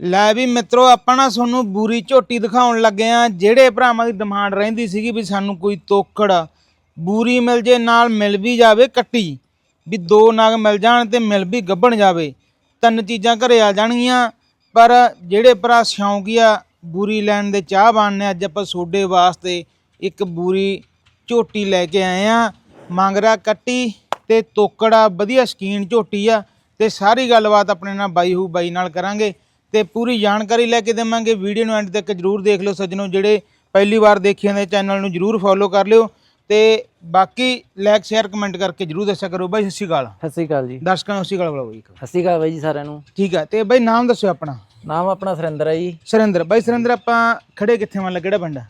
ਲੈ ਵੀ ਮਿੱਤਰੋ, ਆਪਾਂ ਨਾ ਤੁਹਾਨੂੰ ਬੂਰੀ ਝੋਟੀ ਦਿਖਾਉਣ ਲੱਗੇ ਆ ਜਿਹੜੇ ਭਰਾਵਾਂ ਦੀ ਡਿਮਾਂਡ ਰਹਿੰਦੀ ਸੀਗੀ ਵੀ ਸਾਨੂੰ ਕੋਈ ਤੋਕੜ, ਬੂਰੀ ਮਿਲ ਜੇ, ਨਾਲ ਮਿਲ ਵੀ ਜਾਵੇ ਕੱਟੀ, ਵੀ ਦੋ ਨਾਗ ਮਿਲ ਜਾਣ ਤੇ ਮਿਲ ਵੀ ਗੱਭਣ ਜਾਵੇ। ਤਿੰਨ ਚੀਜ਼ਾਂ ਘਰੇ ਆ ਜਾਣਗੀਆਂ, ਪਰ ਜਿਹੜੇ ਭਰਾ ਸ਼ੌਂਕੀਆ ਬੂਰੀ ਲੈਣ ਦੇ ਚਾਹਵਾਨ ਨੇ, ਅੱਜ ਆਪਾਂ ਸੋਡੇ ਵਾਸਤੇ ਇੱਕ ਬੂਰੀ ਝੋਟੀ ਲੈ ਕੇ ਆਏ ਆ ਮੰਗਰਾ ਕੱਟੀ ਤੇ ਤੋਕੜਾ, ਵਧੀਆ ਸਕੀਨ ਝੋਟੀ ਆ ਤੇ ਸਾਰੀ ਗੱਲਬਾਤ ਆਪਣੇ ਨਾਲ ਬਾਈ ਹੂ ਬਾਈ ਨਾਲ ਕਰਾਂਗੇ। ਤੇ ਪੂਰੀ ਜਾਣਕਾਰੀ ਲੈ ਕੇ ਦੇਵਾਂਗੇ। ਵੀਡੀਓ ਨੂੰ ਐਂਡ ਤੱਕ ਜਰੂਰ ਦੇਖ ਲਿਓ ਸੱਜਣੋ ਜਿਹੜੇ ਪਹਿਲੀ ਵਾਰ ਦੇਖਿਆ ਨੇ ਚੈਨਲ ਨੂੰ ਜਰੂਰ ਫੋਲੋ ਕਰ ਲਿਓ ਤੇ ਬਾਕੀ ਲਾਈਕ ਸ਼ੇਅਰ ਕਮੈਂਟ ਕਰਕੇ ਜਰੂਰ ਦੱਸਿਆ ਕਰੋ। ਬਾਈ ਸਤਿ ਸ਼੍ਰੀ ਅਕਾਲ। ਸਤਿ ਸ਼੍ਰੀ ਅਕਾਲ ਜੀ। ਦਰਸ਼ਕਾਂ ਨੂੰ ਸਤਿ ਸ਼੍ਰੀ ਅਕਾਲ ਬੁਲਾਓ ਜੀ ਸਤਿ ਸ਼੍ਰੀ ਅਕਾਲ ਬਾਈ ਜੀ ਸਾਰਿਆਂ ਨੂੰ। ਠੀਕ ਆ ਤੇ ਬਾਈ ਨਾਮ ਦੱਸਿਓ ਆਪਣਾ। ਨਾਮ ਆਪਣਾ ਸੁਰਿੰਦਰ ਹੈ ਜੀ। ਸੁਰਿੰਦਰ ਬਾਈ ਸੁਰਿੰਦਰ ਆਪਾਂ ਖੜੇ ਕਿੱਥੇ ਮੰਨ ਲਾ ਕਿਹੜਾ ਪਿੰਡ ਆ?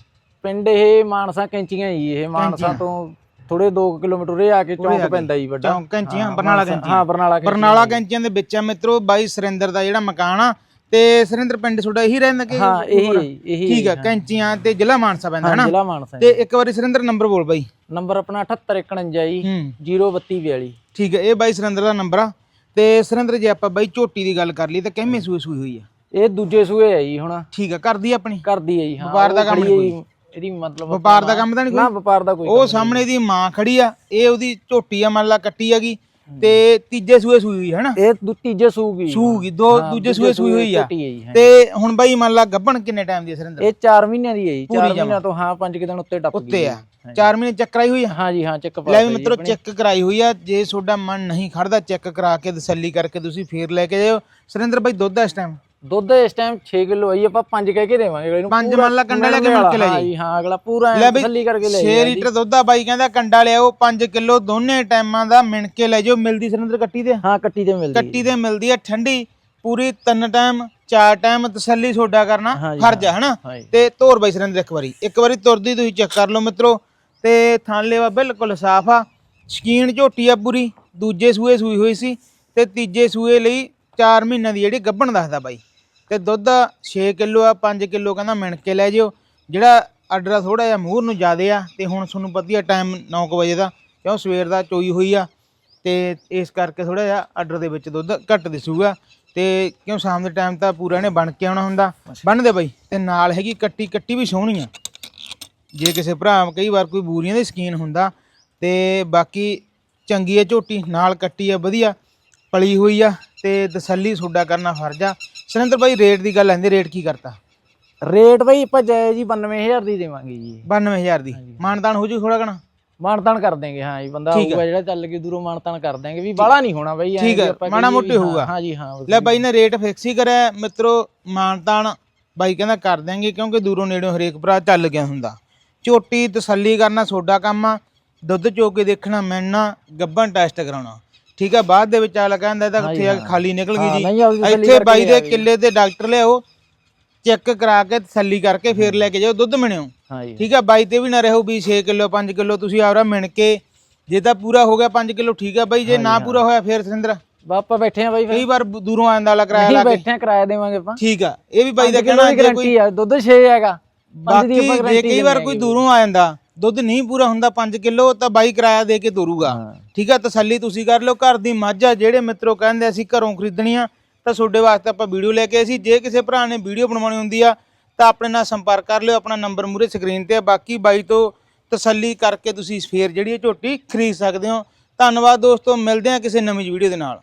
ਪਿੰਡ ਇਹ ਮਾਨਸਾ ਕੈਂਚੀਆਂ ਜੀ ਇਹ ਮਾਨਸਾ ਤੋਂ ਥੋੜੇ 2 ਕਿਲੋਮੀਟਰ ਉਰੇ ਆ ਕੇ ਚੌਂਕ ਪੈਂਦਾ ਜੀ ਵੱਡਾ। ਚੌਂਕ ਕੈਂਚੀਆਂ ਬਰਨਾਲਾ ਕੈਂਚੀਆਂ। ਹਾਂ ਬਰਨਾਲਾ ਕੈਂਚੀਆਂ। ਬਰਨਾਲਾ ਕੈਂਚੀਆਂ ਦੇ ਵਿੱਚ ਆ ਮਿੱਤਰੋ ਬਾਈ ਸੁਰਿੰਦਰ ਦਾ ਜਿਹੜਾ ਮਕਾਨ ਆ ਤੇ ਸੁਰਿੰਦਰ ਪਿੰਡ ਤੁਹਾਡਾ ਇਹੀ ਰਹਿੰਦਾ ਕਿ ਹਾਂ ਇਹੀ ਹੈ ਜੀ, ਇਹੀ ਠੀਕ ਆ ਕੈਂਚੀਆਂ ਤੇ ਜ਼ਿਲ੍ਹਾ ਮਾਨਸਾ ਪੈਂਦਾ ਹਾਂ, ਹਨਾ? ਜ਼ਿਲ੍ਹਾ ਮਾਨਸਾ ਤੇ ਇੱਕ ਵਾਰੀ ਸੁਰਿੰਦਰ ਨੰਬਰ ਬੋਲ ਬਾਈ। ਨੰਬਰ ਆਪਣਾ 7851 ਜੀ ਹੂੰ। 03242 ਠੀਕ ਹੈ ਇਹ ਬਾਈ ਸੁਰਿੰਦਰ ਦਾ ਨੰਬਰ ਆ। ਤੇ ਸੁਰਿੰਦਰ ਜੇ ਆਪਾਂ ਬਾਈ ਝੋਟੀ ਦੀ ਗੱਲ ਕਰ ਲਈ ਤਾਂ ਕਿੰਨੇ ਸੂਏ ਸੂਈ ਹੋਈ ਆ? ਇਹ ਦੂਜੇ ਸੂਏ ਹੈ ਜੀ ਹੁਣ। ਠੀਕ ਆ ਕਰਦੀ ਆਪਣੀ? ਕਰਦੀ ਹੈ ਜੀ ਹਾਂ ਵਪਾਰ ਦਾ ਉਹ ਕੰਮ ਖੜੀ ਹੈ ਨਹੀਂ ਜੀ, ਇਹਦੀ ਮਤਲਬ ਵਪਾਰ ਦਾ ਕੰਮ ਤਾਂ ਨਹੀਂ ਨਾ ਕੋਈ? ਵਪਾਰ ਦਾ ਕੋਈ ਉਹ ਸਾਹਮਣੇ ਦੀ ਮਾਂ ਖੜੀ ਆ ਇਹ ਉਹਦੀ ਝੋਟੀ ਆ ਮੰਨ ਲਾ ਕੱਟੀ ਹੈਗੀ। ਤੇ ਤੀਜੇ ਸੂਏ ਸੂਈ ਹੋਈ ਹੈ ਨਾ ਇਹ ਦੂ- ਤੀਜੇ ਸੂਗੀ। ਸੂਗੀ ਦੋ ਦੂਜੇ ਸੂਏ ਸੂਈ ਹੋਈ ਆ। ਹੈ ਜੀ ਹਾਂ। ਤੇ ਹੁਣ ਬਾਈ ਮੰਨ ਲਾ ਗੱਭਣ ਕਿੰਨੇ ਟਾਈਮ ਦੀ ਆ ਸੁਰਿੰਦਰ ਇਹ 4 ਮਹੀਨਿਆਂ ਦੀ ਹੈ ਜੀ। 4 ਮਹੀਨਿਆਂ ਤੋਂ ਹਾਂ 5 ਦਿਨ ਉੱਤੇ ਟੱਪ ਗਈ ਉੱਤੇ ਆ। 4 ਮਹੀਨੇ ਚੈੱਕ ਕਰਾਈ ਹੋਈ ਆ? ਹਾਂ ਜੀ ਹਾਂ ਚੱਕ ਪਾ ਲੈ ਵੀ ਮਿੱਤਰੋ ਚੈੱਕ ਕਰਾਈ ਹੋਈ ਆ। ਜੇ ਤੁਹਾਡਾ ਮਨ ਨਹੀਂ ਖੜਦਾ ਚੈੱਕ ਕਰਾ ਕੇ ਤਸੱਲੀ ਕਰਕੇ ਤੁਸੀਂ ਫੇਰ ਲੈ ਕੇ ਜਾਇਓ। ਸੁਰਿੰਦਰ ਬਾਈ ਦੁੱਧ ਆ ਇਸ ਟਾਈਮ ਦੁੱਧ ਇਸ ਟਾਈਮ 6 ਕਿਲੋ ਆਈ ਆਪਾਂ 5 ਕਹਿ ਕੇ ਦੇਵਾਂਗੇ ਅਗਲੇ ਨੂੰ। ਪੰਜ ਮੰਨ ਲਾ ਕੰਡਾ ਲੈ ਕੇ ਮੁੜ ਕੇ ਲੈ ਜੀ ਹਾਂ ਅਗਲਾ ਪੂਰਾ ਲੈ ਐਂ ਬਈ ਤਸੱਲੀ ਕਰਕੇ ਲੈ 6 ਲੀਟਰ ਦੁੱਧ ਆ ਬਾਈ ਕਹਿੰਦਾ ਕੰਡਾ ਲਿਆਓ 5 ਕਿਲੋ ਦੋਨੇ ਟਾਈਮਾਂ ਦਾ ਮਿਣ ਕੇ ਲੈ ਜਾਓ ਮਿਲਦੀ ਸੁਰਿੰਦਰ ਕੱਟੀ ਦੇ ਹਾਂ ਕੱਟੀ ਤੇ ਮਿਲਦੀ। ਕੱਟੀ ਤੇ ਮਿਲਦੀ ਆ ਠੰਡੀ ਪੂਰੀ ਤਿੰਨ ਟਾਈਮ ਚਾਰ ਟਾਈਮ ਤਸੱਲੀ ਸੋਡਾ ਕਰਨਾ ਫਰਜ਼ ਹਨਾ? ਹਾਂ ਜੀ। ਤੇ ਧੋਰ ਬਾਈ ਸੁਰਿੰਦਰ ਇੱਕ ਵਾਰੀ ਇੱਕ ਵਾਰੀ ਤੁਰਦੀ ਤੁਸੀਂ ਚੈੱਕ ਕਰ ਲਓ ਮਿੱਤਰੋ। ਤੇ ਥਣ ਲੇਵਾ ਬਿਲਕੁਲ ਸਾਫ਼ ਆ ਸ਼ਕੀਨ ਝੋਟੀ ਆ ਪੂਰੀ ਦੂਜੇ ਸੂਏ ਸੂਈ ਹੋਈ ਸੀ ਤੇ ਤੀਜੇ ਸੂਏ ਲਈ 4 ਮਹੀਨਿਆਂ ਦੀ ਜਿਹੜੀ ਗੱਭਣ ਦੱਸਦਾ ਬਾਈ। ਤੇ ਦੁੱਧ 6 ਕਿਲੋ ਆ 5 ਕਿਲੋ ਕਹਿੰਦਾ ਮਿਣ ਕੇ ਲੈ ਜਿਓ। ਜਿਹੜਾ ਆਰਡਰ ਆ ਥੋੜਾ ਜਿਹਾ ਮੂਹਰ ਨੂੰ ਜ਼ਿਆਦੇ ਆ ਤੇ ਹੁਣ ਤੁਹਾਨੂੰ ਵਧੀਆ ਟਾਈਮ 9 ਵਜੇ ਦਾ, ਕਿਉਂ ਸਵੇਰ ਦਾ ਚੋਈ ਹੋਈ ਆ। ਤੇ ਇਸ ਕਰਕੇ ਥੋੜਾ ਜਿਹਾ ਆਰਡਰ ਦੇ ਵਿੱਚ ਦੁੱਧ ਘੱਟ ਦਿਸੂਗਾ ਤੇ ਕਿਉਂ ਸ਼ਾਮ ਦੇ ਟਾਈਮ ਤਾਂ ਪੂਰਾ ਇਹਨੇ ਬਣ ਕੇ ਆਉਣਾ ਹੁੰਦਾ। ਬੰਨਦੇ ਬਾਈ। ਤੇ ਨਾਲ ਹੈਗੀ ਕੱਟੀ ਕੱਟੀ ਵੀ ਸੋਹਣੀ ਆ। ਜੇ ਕਿਸੇ ਭਰਾ ਕਈ ਵਾਰ ਕੋਈ ਬੂਰੀਆਂ ਦੀ ਸਕੀਨ ਹੁੰਦਾ ਤੇ ਬਾਕੀ ਚੰਗੀ ਹੈ ਝੋਟੀ, ਨਾਲ ਕੱਟੀ ਆ, ਵਧੀਆ, ਪਲੀ ਹੋਈ ਆ। ਤੇ ਤਸੱਲੀ ਸੋਡਾ ਕਰਨਾ ਫਰਜ਼ ਆ। ਸੁਰਿੰਦਰ ਬਾਈ ਰੇਟ ਦੀ ਗੱਲ ਆਂਦੀ ਰੇਟ ਕੀ ਕਰਤਾ? ਰੇਟ ਬਈ ਆਪਾਂ ਜਾਇਜ਼ ਜੀ 92000 ਦੀ ਦੇਵਾਂਗੇ ਜੀ 92000 ਦੀ। ਮਾਨਤਾਨ ਹੋ ਜੂ ਥੋੜਾ ਕਣਾ ਮਾਨਤਾਨ ਕਰ ਦੇਂਗੇ ਹਾਂ ਜੀ ਬੰਦਾ ਆਊਗਾ ਜਿਹੜਾ ਚੱਲ ਕੇ ਦੂਰੋਂ ਮਾਨਤਾਨ ਕਰ ਦੇਂਗੇ ਵੀ ਬਾਹਲਾ ਨਹੀਂ ਹੋਣਾ ਬਈ ਠੀਕ ਹੈ, ਵੀ ਮੋਟੇ ਹਾਂ, ਹੋਊਗਾ। ਹਾਂ ਜੀ ਹਾਂ ਲੈ ਬਾਈ ਨੇ ਰੇਟ ਫਿਕਸ ਹੀ ਕਰਿਆ। ਮਿੱਤਰੋ ਮਾਨਤਾਨ ਬਾਈ ਕਹਿੰਦਾ ਕਰ ਦਿਆਂਗੇ ਕਿਉਂਕਿ ਦੂਰੋਂ ਨੇੜਿਓਂ ਹਰੇਕ ਭਰਾ ਚੱਲ ਗਿਆ ਹੁੰਦਾ। ਝੋਟੀ ਤਸੱਲੀ ਕਰਨਾ ਸੋਡਾ ਕੰਮ ਆ। ਦੁੱਧ ਚੋ ਕੇ ਦੇਖਣਾ ਮੈਨਾਂ ਗੱਬਨ ਟੈਸਟ ਕਰਾਉਣਾ। ਠੀਕ ਆ ਬਾਅਦ ਦੇ ਵਿੱਚ ਆ ਕਹਿੰਦਾ ਇਹਦਾ ਕਿੱਥੇ ਆ ਕੇ ਖਾਲੀ ਨਿਕਲ ਹਾਂ, ਗਈ ਨਹੀਂ, ਆਪਦੀ ਜੀ ਤਸੱਲੀ ਇੱਥੇ ਕਰਕੇ ਬਾਈ ਦੇ ਲਿਆਵੇ। ਕਿੱਲੇ ਤੇ ਡਾਕਟਰ ਲਿਆਓ ਚੈੱਕ ਕਰਾ ਕੇ ਤਸੱਲੀ ਕਰਕੇ ਫੇਰ ਲੈ ਕੇ ਜਾਓ ਦੁੱਧ ਮਿਣਿਓ। ਹਾਂ ਜੀ। ਠੀਕ ਆ ਬਾਈ ਤੇ ਵੀ ਨਾ ਰਹੋ ਵੀ 6 ਕਿਲੋ 5 ਕਿਲੋ ਤੁਸੀਂ ਆਪਰਾ ਮਿਣ ਕੇ ਜੇ ਤਾਂ ਪੂਰਾ ਹੋ ਗਿਆ 5 ਕਿਲੋ ਠੀਕ ਆ ਬਾਈ ਜੇ ਨਾ ਪੂਰਾ ਹੋਇਆ ਫੇਰ ਸਿੰਦਰ ਬਾ ਆਪਾਂ ਬੈਠੇ ਆ ਬਾਈ ਫਿਰ। ਕਈ ਵਾਰ ਬ- ਦੂਰੋਂ ਆਂਦਾ ਵਾਲਾ ਕਿਰਾਇਆ ਨਹੀਂ ਲਾ ਕੇ। ਬੈਠੇ ਆ ਕਿਰਾਇਆ ਦੇਵਾਂਗੇ ਆਪਾਂ। ਠੀਕ ਆ ਇਹ ਵੀ ਬਾਈ ਦਾ ਕਹਿਣਾ ਜੇ ਕੋਈ ਗਾਰੰਟੀ ਆ ਦੁੱਧ 6 ਹੈਗਾ। ਪੰਜ ਦੀ ਬਾਕੀ ਆਪਾਂ ਜੇ guarantee ਕਈ ਵਾਰ ਦਿੰਦੇ ਕੋਈ ਹੈਗੇ। ਦੂਰੋਂ ਆ ਜਾਂਦਾ ਦੁੱਧ ਨਹੀਂ ਪੂਰਾ ਹੁੰਦਾ 5 ਕਿਲੋ ਤਾਂ ਬਾਈ ਕਿਰਾਇਆ ਦੇ ਕੇ ਤੋਰੂਗਾ। ਠੀਕ ਆ ਤਸੱਲੀ ਤੁਸੀਂ ਕਰ ਲਿਓ ਘਰ ਦੀ ਮੱਝ ਆ ਜਿਹੜੇ ਮਿੱਤਰੋ ਕਹਿੰਦੇ ਅਸੀਂ ਘਰੋਂ ਖਰੀਦਣੀ ਆ ਤਾਂ ਤੁਹਾਡੇ ਵਾਸਤੇ ਆਪਾਂ ਵੀਡੀਓ ਲੈ ਕੇ ਆਏ ਸੀ। ਜੇ ਕਿਸੇ ਭਰਾ ਨੇ ਵੀਡੀਓ ਬਣਵਾਉਣੀ ਹੁੰਦੀ ਆ ਤਾਂ ਆਪਣੇ ਨਾਲ ਸੰਪਰਕ ਕਰ ਲਿਓ ਆਪਣਾ ਨੰਬਰ ਮੂਰੇ ਸਕਰੀਨ ਤੇ ਆ। ਬਾਕੀ ਬਾਈ ਤੋਂ ਤਸੱਲੀ ਕਰਕੇ ਤੁਸੀਂ ਫੇਰ ਜਿਹੜੀ ਝੋਟੀ ਖਰੀਦ ਸਕਦੇ ਹੋ। ਧੰਨਵਾਦ ਦੋਸਤੋ ਮਿਲਦੇ ਆ ਕਿਸੇ ਨਵੀਂ ਵੀਡੀਓ ਦੇ ਨਾਲ।